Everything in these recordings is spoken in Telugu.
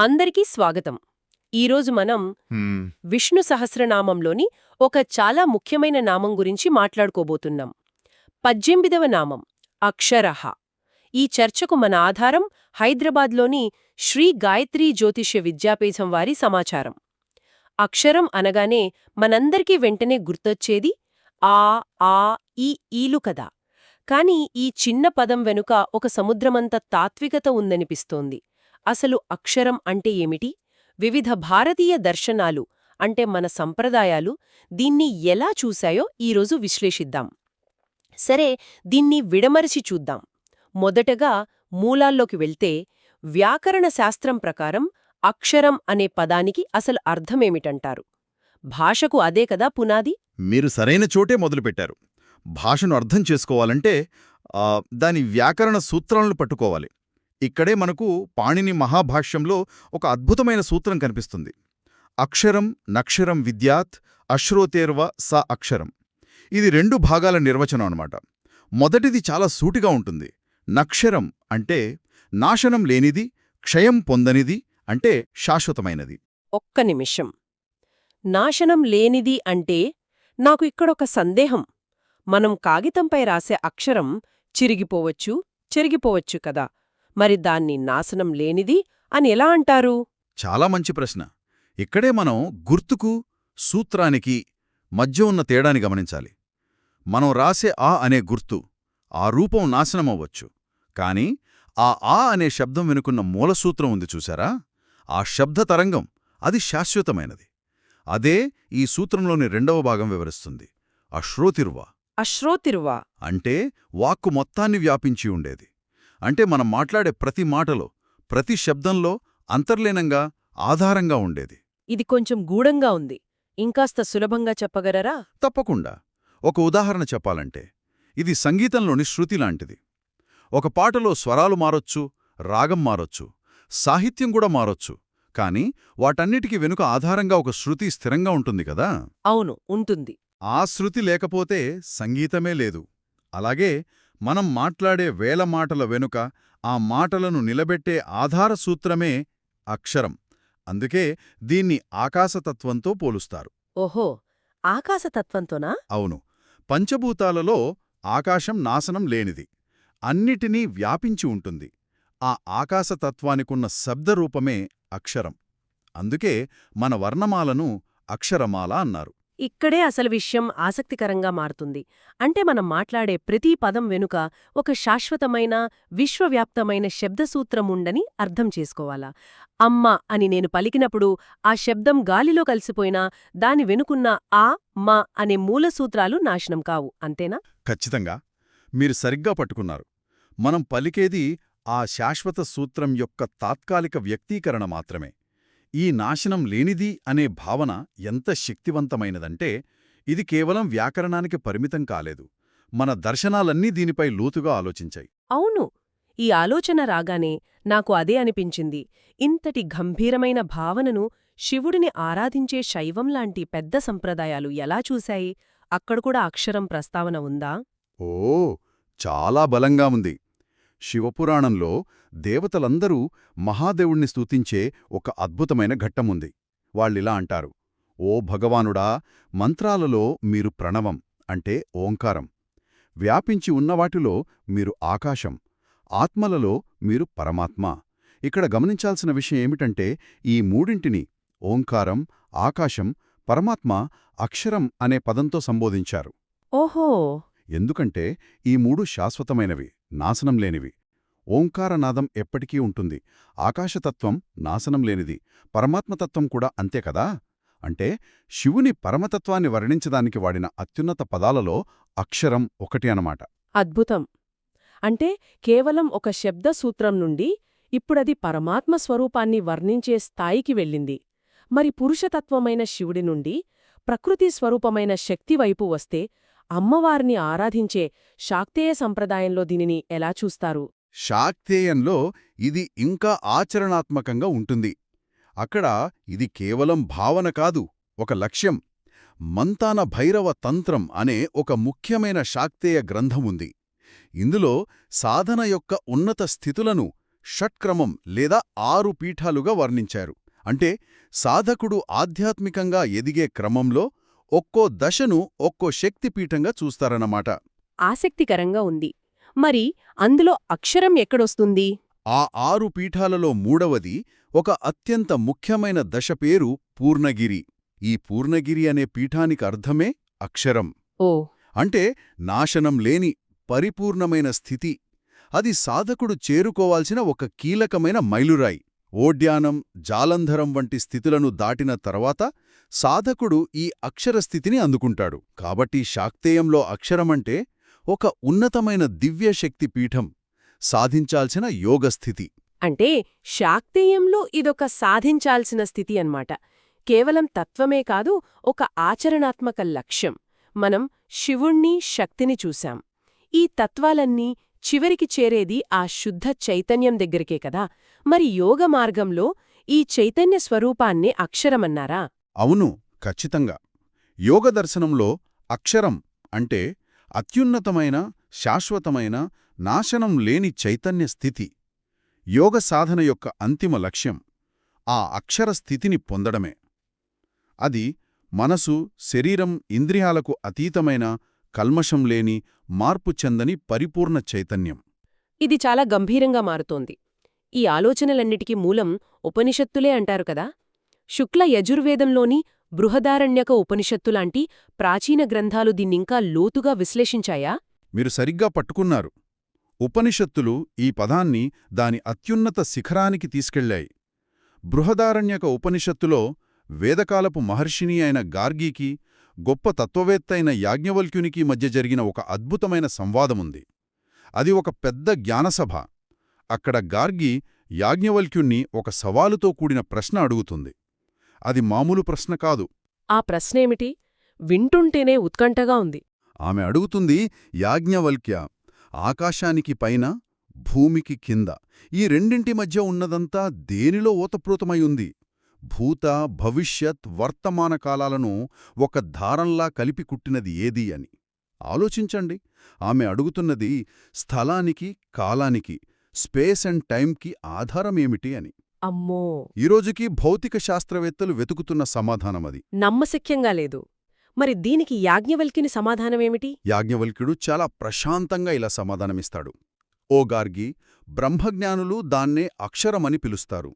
అందరికీ స్వాగతం. ఈరోజు మనం విష్ణు సహస్రనామంలోని ఒక చాలా ముఖ్యమైన నామం గురించి మాట్లాడుకోబోతున్నాం. పద్దెనిమిదవ నామం అక్షరహ. ఈ చర్చకు మన ఆధారం హైదరాబాద్లోని శ్రీ గాయత్రీ జ్యోతిష్య విద్యాపీఠం వారి సమాచారం. అక్షరం అనగానే మనందరికీ వెంటనే గుర్తొచ్చేది ఆ ఆ ఈ ఈలు కదా. కాని ఈ చిన్న పదం వెనుక ఒక సముద్రమంత తాత్వికత ఉందనిపిస్తోంది. అసలు అక్షరం అంటే ఏమిటి? వివిధ భారతీయ దర్శనాలు అంటే మన సంప్రదాయాలు దీన్ని ఎలా చూశాయో ఈరోజు విశ్లేషిద్దాం. సరే దీన్ని విడమరిచి చూద్దాం. మొదటగా మూలాల్లోకి వెళ్తే వ్యాకరణ శాస్త్రం ప్రకారం అక్షరం అనే పదానికి అసలు అర్థమేమిటంటారు భాషకు అదే కదా పునాది? మీరు సరైన చోటే మొదలుపెట్టారు. భాషను అర్థం చేసుకోవాలంటే దాని వ్యాకరణ సూత్రాలను పట్టుకోవాలి. ఇక్కడే మనకు పాణిని మహాభాష్యంలో ఒక అద్భుతమైన సూత్రం కనిపిస్తుంది. అక్షరం నక్షరం విద్యాత్ అశ్రోతేర్వ స అక్షరం. ఇది రెండు భాగాల నిర్వచనం అనమాట మొదటిది చాలా సూటిగా ఉంటుంది. నక్షరం అంటే నాశనం లేనిది క్షయం పొందనిది అంటే శాశ్వతమైనది. ఒక్క నిమిషం. నాశనం లేనిది అంటే నాకు ఇక్కడొక సందేహం. మనం కాగితంపై రాసే అక్షరం చిరిగిపోవచ్చు చెరిగిపోవచ్చు కదా. మరి దాన్ని నాశనం లేనిది అని ఎలా అంటారు? చాలా మంచి ప్రశ్న. ఇక్కడే మనం గుర్తుకు సూత్రానికి మధ్య ఉన్న తేడాని గమనించాలి. మనం రాసే ఆ అనే గుర్తు ఆ రూపం నాశనమవ్వచ్చు. కాని ఆ ఆ అనే శబ్దం వెనుకున్న మూలసూత్రం ఉంది చూసారా ఆ శబ్ద తరంగం అది శాశ్వతమైనది. అదే ఈ సూత్రంలోని రెండవ భాగం వివరిస్తుంది. అశ్రోతిర్వ. అశ్రోతిర్వా. అంటే వాక్కు మొత్తాన్ని వ్యాపించి ఉండేది. అంటే మనం మాట్లాడే ప్రతి మాటలో ప్రతి శబ్దంలో అంతర్లీనంగా ఆధారంగా ఉండేది. ఇది కొంచెం గూఢంగా ఉంది. ఇంకాస్త సులభంగా చెప్పగలరా? తప్పకుండా. ఒక ఉదాహరణ చెప్పాలంటే ఇది సంగీతంలోని శృతి లాంటిది. ఒక పాటలో స్వరాలు మారొచ్చు రాగం మారొచ్చు సాహిత్యం కూడా మారొచ్చు. కాని వాటన్నిటికీ వెనుక ఆధారంగా ఒక శృతి స్థిరంగా ఉంటుంది కదా? అవును ఉంటుంది. ఆ శృతి లేకపోతే సంగీతమే లేదు. అలాగే మనం మాట్లాడే వేల మాటల వెనుక ఆ మాటలను నిలబెట్టే ఆధార సూత్రమే అక్షరం. అందుకే దీన్ని ఆకాశతత్వంతో పోలుస్తారు. ఓహో! ఆకాశతత్వంతోనా? అవును. పంచభూతాలలో ఆకాశం నాశనం లేనిది. అన్నిటినీ వ్యాపించి ఉంటుంది. ఆ ఆకాశతత్వానికున్న శబ్దరూపమే అక్షరం. అందుకే మన వర్ణమాలను అక్షరమాల అన్నారు. ఇక్కడే అసలు విషయం ఆసక్తికరంగా మారుతుంది. అంటే మనం మాట్లాడే ప్రతి పదం వెనుక ఒక శాశ్వతమైన విశ్వవ్యాప్తమైన శబ్దసూత్రముండని అర్థం చేసుకోవాలా? అమ్మ అని నేను పలికినప్పుడు ఆ శబ్దం గాలిలో కలిసిపోయినా దాని వెనుకున్న ఆ మ అనే మూలసూత్రాలు నాశనం కావు. అంతేనా? ఖచ్చితంగా. మీరు సరిగ్గా పట్టుకున్నారు. మనం పలికేది ఆ శాశ్వత సూత్రం యొక్క తాత్కాలిక వ్యక్తీకరణ మాత్రమే. ఈ నాశనం లేనిది అనే భావన ఎంత శక్తివంతమైనదంటే ఇది కేవలం వ్యాకరణానికి పరిమితం కాలేదు. మన దర్శనాలన్నీ దీనిపై లోతుగా ఆలోచించాయి. అవును. ఈ ఆలోచన రాగానే నాకు అదే అనిపించింది. ఇంతటి గంభీరమైన భావనను శివుడిని ఆరాధించే శైవం లాంటి పెద్ద సంప్రదాయాలు ఎలా చూశాయి? అక్కడ కూడా అక్షరం ప్రస్తావన ఉందా? ఓ చాలా బలంగా ఉంది. శివపురాణంలో దేవతలందరూ మహాదేవుణ్ణి స్తూతించే ఒక అద్భుతమైన ఘట్టముంది. వాళ్ళిలా అంటారు ఓ భగవానుడా మంత్రాలలో మీరు ప్రణవం అంటే ఓంకారం. వ్యాపించి ఉన్నవాటిలో మీరు ఆకాశం ఆత్మలలో మీరు పరమాత్మ. ఇక్కడ గమనించాల్సిన విషయం ఏమిటంటే ఈ మూడింటిని ఓంకారం ఆకాశం పరమాత్మ అక్షరం అనే పదంతో సంబోధించారు. ఓహో! ఎందుకంటే ఈ మూడు శాశ్వతమైనవి. నాశనం లేనివి. ఓంకారనాదం ఎప్పటికీ ఉంటుంది. ఆకాశతత్వం నాశనం లేనిది. పరమాత్మతత్వం కూడా అంతే కదా? అంటే శివుని పరమతత్వాన్ని వర్ణించడానికి వాడిన అత్యున్నత పదాలలో అక్షరం ఒకటి అనమాట అద్భుతం. అంటే కేవలం ఒక శబ్ద సూత్రం నుండి ఇప్పుడది పరమాత్మ స్వరూపాన్ని వర్ణించే స్థాయికి వెళ్ళింది. మరి పురుషతత్వమైన శివుడి నుండి ప్రకృతి స్వరూపమైన శక్తి వైపు వస్తే అమ్మవారిని ఆరాధించే శాక్తేయ సంప్రదాయంలో దీనిని ఎలా చూస్తారు? శాక్తేయంలో ఇది ఇంకా ఆచరణాత్మకంగా ఉంటుంది. అక్కడ ఇది కేవలం భావన కాదు ఒక లక్ష్యం. మంతాన భైరవ తంత్రం అనే ఒక ముఖ్యమైన శాక్తేయ గ్రంథముంది ఇందులో సాధన యొక్క ఉన్నత స్థితులను షట్క్రమం లేదా ఆరు పీఠాలుగా వర్ణించారు. అంటే సాధకుడు ఆధ్యాత్మికంగా ఎదిగే క్రమంలో ఒక్కో దశను ఒక్కో శక్తిపీఠంగా చూస్తారన్నమాట. ఆసక్తికరంగా ఉంది. మరి అందులో అక్షరం ఎక్కడొస్తుంది? ఆ ఆరు పీఠాలలో మూడవది ఒక అత్యంత ముఖ్యమైన దశ పేరు పూర్ణగిరి. ఈ పూర్ణగిరి అనే పీఠానికి అర్థమే అక్షరం. ఓ. అంటే నాశనం లేని పరిపూర్ణమైన స్థితి. అది సాధకుడు చేరుకోవాల్సిన ఒక కీలకమైన మైలురాయి. ఓడ్యానం జాలంధరం వంటి స్థితులను దాటిన తర్వాత సాధకుడు ఈ అక్షరస్థితిని అందుకుంటాడు. కాబట్టి శాక్తేయంలో అక్షరమంటే ఒక ఉన్నతమైన దివ్యశక్తి పీఠం సాధించాల్సిన యోగస్థితి అంటే శాక్తేయంలో ఇదొక సాధించాల్సిన స్థితి అన్నమాట. కేవలం తత్వమే కాదు ఒక ఆచరణాత్మక లక్ష్యం. మనం శివుణ్ణి శక్తిని చూశాం. ఈ తత్వాలన్నీ చివరికి చేరేది ఆ శుద్ధ చైతన్యం దగ్గరికే కదా. మరి యోగ మార్గంలో ఈ చైతన్య స్వరూపాన్నే అక్షరమన్నారా? అవును ఖచ్చితంగా. యోగదర్శనంలో అక్షరం అంటే అత్యున్నతమైన శాశ్వతమైన నాశనం లేని చైతన్య స్థితి. యోగ సాధన యొక్క అంతిమ లక్ష్యం ఆ అక్షర స్థితిని పొందడమే. అది మనసు శరీరం ఇంద్రియాలకు అతీతమైన కల్మషం లేని మార్పు చెందని పరిపూర్ణ చైతన్యం. ఇది చాలా గంభీరంగా మారుతోంది. ఈ ఆలోచనలన్నిటికీ మూలం ఉపనిషత్తులే అంటారు కదా? శుక్ల యజుర్వేదంలోని బృహదారణ్యక ఉపనిషత్తు లాంటి ప్రాచీన గ్రంథాలు దీన్నింకా లోతుగా విశ్లేషించాయా? మీరు సరిగ్గా పట్టుకున్నారు. ఉపనిషత్తులు ఈ పదాన్ని దాని అత్యున్నత శిఖరానికి తీసుకెళ్ళాయి బృహదారణ్యక ఉపనిషత్తులో వేదకాలపు మహర్షిని అయిన గార్గీకి గొప్ప తత్వవేత్త అయిన యాజ్ఞవల్క్యునికి మధ్య జరిగిన ఒక అద్భుతమైన సంవాదముంది. అది ఒక పెద్ద జ్ఞానసభ. అక్కడ గార్గి యాజ్ఞవల్క్యుణ్ణి ఒక సవాలుతో కూడిన ప్రశ్న అడుగుతుంది. అది మామూలు ప్రశ్న కాదు. ఆ ప్రశ్నేమిటి వింటుంటేనే ఉత్కంఠగా ఉంది. ఆమె అడుగుతుంది యాజ్ఞవల్క్య ఆకాశానికి పైన భూమికి కింద. ఈ రెండింటి మధ్య ఉన్నదంతా దేనిలో ఓతప్రోతమై ఉంది భూత భవిష్యత్ వర్తమాన కాలాలను ఒక దారంలా కలిపి కుట్టినది ఏది అని. ఆలోచించండి. ఆమె అడుగుతున్నది స్థలానికి కాలానికి స్పేస్ అండ్ టైంకి ఆధారమేమిటి అని. అమ్మో! ఈరోజుకి భౌతిక శాస్త్రవేత్తలు వెతుకుతున్న సమాధానమది. నమ్మశక్యంగా లేదు. మరి దీనికి యాజ్ఞవల్కిని సమాధానమేమిటి? యాజ్ఞవల్క్యుడు చాలా ప్రశాంతంగా ఇలా సమాధానమిస్తాడు. ఓ గార్గి బ్రహ్మజ్ఞానులు దాన్నే అక్షరమని పిలుస్తారు.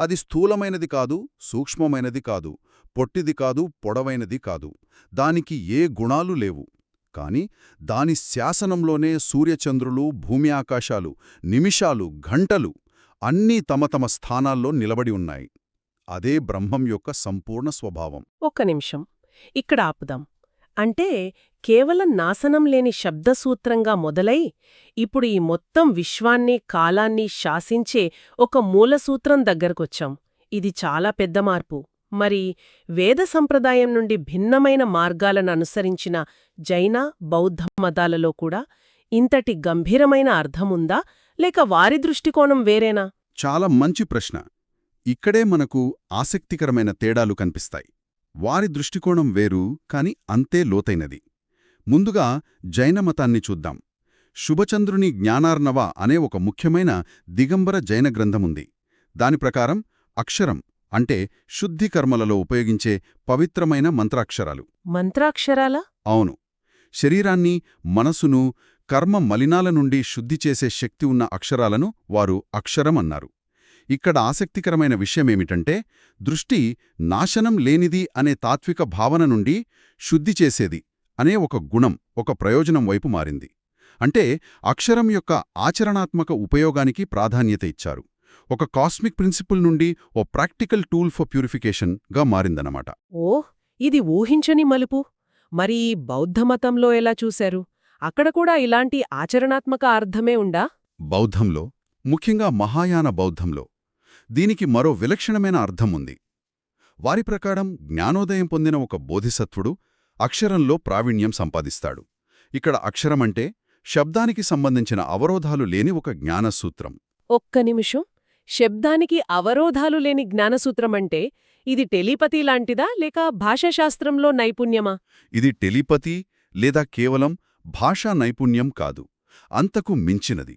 అది స్థూలమైనది కాదు సూక్ష్మమైనది కాదు పొట్టిది కాదు పొడవైనది కాదు. దానికి ఏ గుణాలు లేవు. కాని దాని శాసనంలోనే సూర్యచంద్రులు భూమి ఆకాశాలు నిమిషాలు గంటలు అన్నీ తమ తమ స్థానాల్లో నిలబడి ఉన్నాయి. అదే బ్రహ్మం యొక్క సంపూర్ణ స్వభావం. ఒక్క నిమిషం. ఇక్కడ ఆపుదాం. అంటే కేవలం నాశనం లేని శబ్దసూత్రంగా మొదలై ఇప్పుడు ఈ మొత్తం విశ్వాన్ని కాలాన్ని శాసించే ఒక మూలసూత్రం దగ్గరకొచ్చాం. ఇది చాలా పెద్ద మార్పు. మరి వేద సంప్రదాయం నుండి భిన్నమైన మార్గాలను అనుసరించిన జైన బౌద్ధ మతాలలో కూడా ఇంతటి గంభీరమైన అర్థముందా? లేక వారి దృష్టికోణం వేరేనా? చాలా మంచి ప్రశ్న. ఇక్కడే మనకు ఆసక్తికరమైన తేడాలు కనిపిస్తాయి. వారి దృష్టికోణం వేరు కాని అంతే లోతైనది. ముందుగా జైనమతాన్ని చూద్దాం. శుభచంద్రుని జ్ఞానార్ణవ అనే ఒక ముఖ్యమైన దిగంబర జైన గ్రంథముంది. దాని ప్రకారం అక్షరం అంటే శుద్ధి కర్మలలో ఉపయోగించే పవిత్రమైన మంత్రాక్షరాలు. మంత్రాక్షరాలా? అవును. శరీరాన్ని మనసును కర్మ మలినాల నుండి శుద్ధి చేసే శక్తి ఉన్న అక్షరాలను వారు అక్షరం అన్నారు. ఇక్కడ ఆసక్తికరమైన విషయమేమిటంటే దృష్టి నాశనం లేనిది అనే తాత్విక భావన నుండి శుద్ధి చేసేది అనే ఒక గుణం ఒక ప్రయోజనం వైపు మారింది. అంటే అక్షరం యొక్క ఆచరణాత్మక ఉపయోగానికి ప్రాధాన్యత ఇచ్చారు. ఒక కాస్మిక్ ప్రిన్సిపుల్ నుండి ఓ ప్రాక్టికల్ టూల్ ఫర్ ప్యూరిఫికేషన్గా మారిందన్నమాట. ఓహ్! ఇది ఊహించని మలుపు. మరి బౌద్ధమతంలో ఎలా చూశారు? అక్కడ కూడా ఇలాంటి ఆచరణాత్మక అర్థమే ఉండా బౌద్ధంలో ముఖ్యంగా మహాయాన బౌద్ధంలో దీనికి మరో విలక్షణమైన అర్థం ఉంది. వారి ప్రకారం జ్ఞానోదయం పొందిన ఒక బోధిసత్వుడు అక్షరంలో ప్రావీణ్యం సంపాదిస్తాడు. ఇక్కడ అక్షరమంటే శబ్దానికి సంబంధించిన అవరోధాలు లేని ఒక జ్ఞానసూత్రం. ఒక్క నిమిషం. శబ్దానికి అవరోధాలు లేని జ్ఞానసూత్రమంటే ఇది టెలిపతి లాంటిదా లేక భాషాశాస్త్రంలో నైపుణ్యమా? ఇది టెలిపతి లేదా కేవలం భాషా నైపుణ్యం కాదు అంతకు మించినది.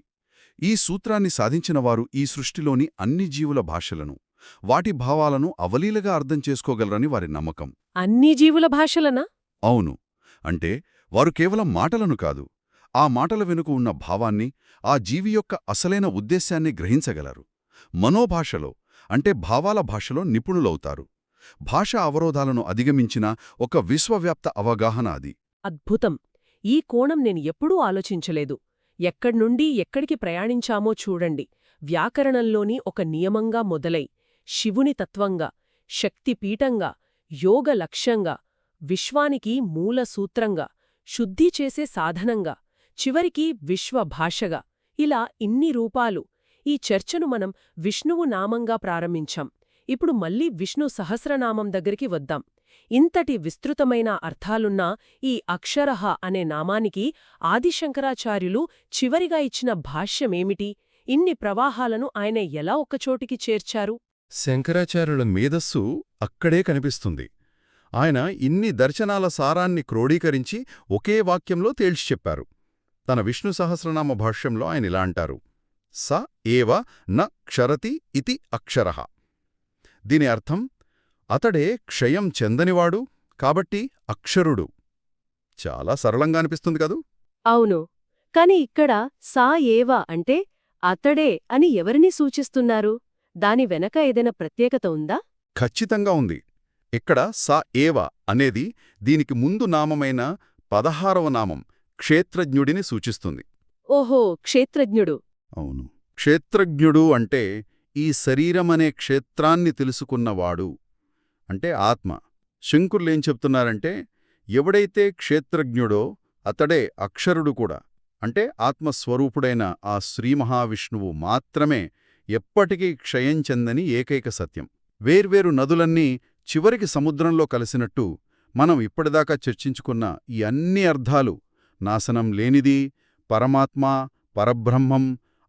ఈ సూత్రాన్ని సాధించినవారు ఈ సృష్టిలోని అన్ని జీవుల భాషలను వాటి భావాలను అవలీలగా అర్థం చేసుకోగలరని వారి నమ్మకం. అన్ని జీవుల భాషలనా? అవును. అంటే వారు కేవలం మాటలను కాదు ఆ మాటల వెనుక ఉన్న భావాన్ని ఆ జీవి యొక్క అసలైన ఉద్దేశాన్ని గ్రహించగలరు. మనోభాషలో అంటే భావాల భాషలో నిపుణులవుతారు. భాష అవరోధాలను అధిగమించిన ఒక విశ్వవ్యాప్త అవగాహన అది. అద్భుతం! ఈ కోణం నేను ఎప్పుడూ ఆలోచించలేదు. ఎక్కడ్నుండి ఎక్కడికి ప్రయాణించామో చూడండి. వ్యాకరణంలోని ఒక నియమంగా మొదలై శివుని తత్వంగా శక్తిపీఠంగా యోగ లక్ష్యంగా విశ్వానికి మూల సూత్రంగా శుద్ధి చేసే సాధనంగా చివరికి విశ్వభాషగా ఇలా ఇన్ని రూపాలు. ఈ చర్చను మనం విష్ణువు నామంగా ప్రారంభించాం. ఇప్పుడు మళ్ళీ విష్ణు సహస్రనామం దగ్గరికి వద్దాం. ఇంతటి విస్తృతమైన అర్థాలున్న ఈ అక్షరహ అనే నామానికి ఆదిశంకరాచార్యులు చివరిగా ఇచ్చిన భాష్యమేమిటి? ఇన్ని ప్రవాహాలను ఆయన ఎలా ఒక్కచోటికి చేర్చారు? శంకరాచార్యుల మేధస్సు అక్కడే కనిపిస్తుంది. ఆయన ఇన్ని దర్శనాల సారాన్ని క్రోడీకరించి ఒకే వాక్యంలో తేల్చి చెప్పారు. తన విష్ణు సహస్రనామ భాష్యంలో ఆయన ఇలా అంటారు. స ఏవ న క్షరతి ఇతి అక్షరః దీని అర్థం అతడే క్షయం చెందనివాడు కాబట్టి అక్షరుడు. చాలా సరళంగా అనిపిస్తుంది కదూ? అవును. కాని ఇక్కడ సా ఏవ అంటే అతడే అని ఎవరిని సూచిస్తున్నారు? దాని వెనక ఏదైనా ప్రత్యేకత ఉందా? ఖచ్చితంగా ఉంది. ఇక్కడ స ఏవ అనేది దీనికి ముందు నామమైన పదహారవ నామం క్షేత్రజ్ఞుడిని సూచిస్తుంది. ఓహో క్షేత్రజ్ఞుడు. అవును. క్షేత్రజ్ఞుడు అంటే ఈ శరీరమనే క్షేత్రాన్ని తెలుసుకున్నవాడు. అంటే ఆత్మ. శంకుర్లేం చెప్తున్నారంటే ఎవడైతే క్షేత్రజ్ఞుడో అతడే అక్షరుడు కూడా. అంటే ఆత్మస్వరూపుడైన ఆ శ్రీ మహావిష్ణువు మాత్రమే ఎప్పటికీ క్షయం చెందని ఏకైక సత్యం. వేర్వేరు నదులన్నీ చివరికి సముద్రంలో కలిసినట్టు మనం ఇప్పటిదాకా చర్చించుకున్న ఈ అన్ని అర్థాలు నాశనం లేనిది పరమాత్మ పరబ్రహ్మం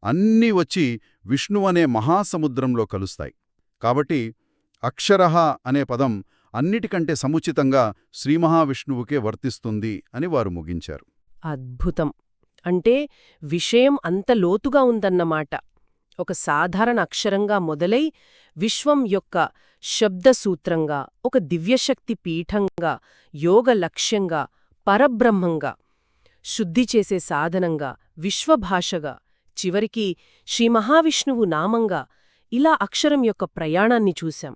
అన్నీ వచ్చి విష్ణువనే మహాసముద్రంలో కలుస్తాయి. కాబట్టి అక్షరహ అనే పదం అన్నిటికంటే సముచితంగా శ్రీమహావిష్ణువుకే వర్తిస్తుంది అని వారు ముగించారు. అద్భుతం! అంటే విషయం అంత లోతుగా ఉందన్నమాట. ఒక సాధారణ అక్షరంగా మొదలై విశ్వం యొక్క శబ్దసూత్రంగా ఒక దివ్యశక్తి పీఠంగా యోగ లక్ష్యంగా పరబ్రహ్మంగా శుద్ధి చేసే సాధనంగా విశ్వభాషగా చివరికి శ్రీమహావిష్ణువు నామంగా ఇలా అక్షరం యొక్క ప్రయాణాన్ని చూశాం.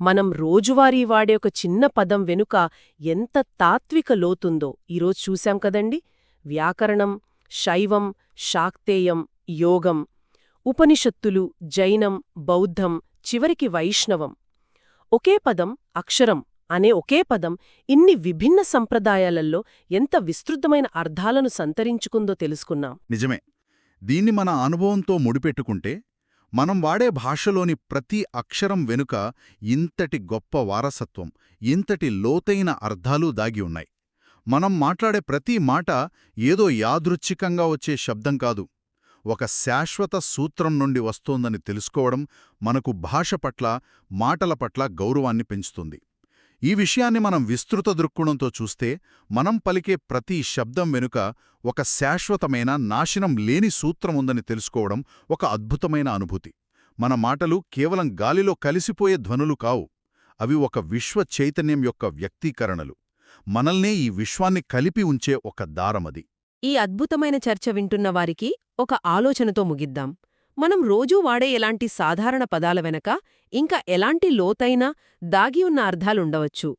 మనం రోజువారీ వాడే ఒక చిన్న పదం వెనుక ఎంత తాత్విక లోతుందో ఈరోజు చూశాం కదండి? వ్యాకరణం శైవం శాక్తేయం యోగం ఉపనిషత్తులు జైనం బౌద్ధం చివరికి వైష్ణవం. ఒకే పదం అక్షరం అనే ఒకే పదం ఇన్ని విభిన్న సంప్రదాయాలలో ఎంత విస్తృతమైన అర్థాలను సంతరించుకుందో తెలుసుకున్నాం. నిజమే. దీన్ని మన అనుభవంతో ముడిపెట్టుకుంటే మనం వాడే భాషలోని ప్రతి అక్షరం వెనుక ఇంతటి గొప్ప వారసత్వం ఇంతటి లోతైన అర్థాలు దాగి ఉన్నాయి. మనం మాట్లాడే ప్రతి మాట ఏదో యాదృచ్ఛికంగా వచ్చే శబ్దం కాదు. ఒక శాశ్వత సూత్రం నుండి వస్తోందని తెలుసుకోవడం మనకు భాష పట్ల మాటల పట్ల గౌరవాన్ని పెంచుతుంది. ఈ విషయాన్ని మనం విస్తృత దృక్కోణంతో చూస్తే మనం పలికే ప్రతి శబ్దం వెనుక ఒక శాశ్వతమైన నాశనం లేని సూత్రముందని తెలుసుకోవడం ఒక అద్భుతమైన అనుభూతి. మన మాటలు కేవలం గాలిలో కలిసిపోయే ధ్వనులు కావు అవి ఒక విశ్వ చైతన్యం యొక్క వ్యక్తీకరణలు. మనల్నే ఈ విశ్వాన్ని కలిపి ఉంచే ఒక దారమది. ఈ అద్భుతమైన చర్చ వింటున్న వారికి ఒక ఆలోచనతో ముగిద్దాం. మనం రోజూ వాడే ఎలాంటి సాధారణ పదాల వెనక ఇంకా ఎలాంటి లోతైన దాగి ఉన్న అర్థాలుండవచ్చు.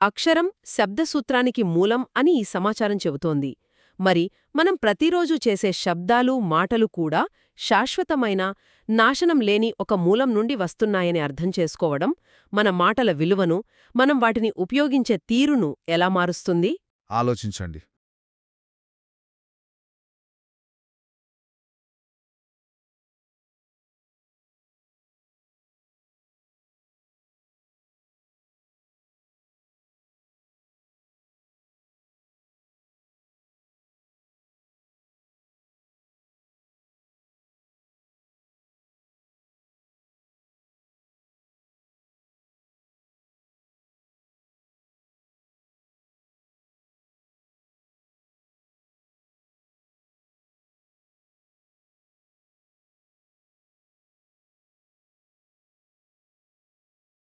అక్షరం శబ్దసూత్రానికి మూలం అని ఈ సమాచారం చెబుతోంది. మరి మనం ప్రతిరోజు చేసే శబ్దాలు మాటలు కూడా శాశ్వతమైన నాశనం లేని ఒక మూలం నుండి వస్తున్నాయని అర్థం చేసుకోవడం మన మాటల విలువను మనం వాటిని ఉపయోగించే తీరును ఎలా మారుస్తుంది? ఆలోచించండి.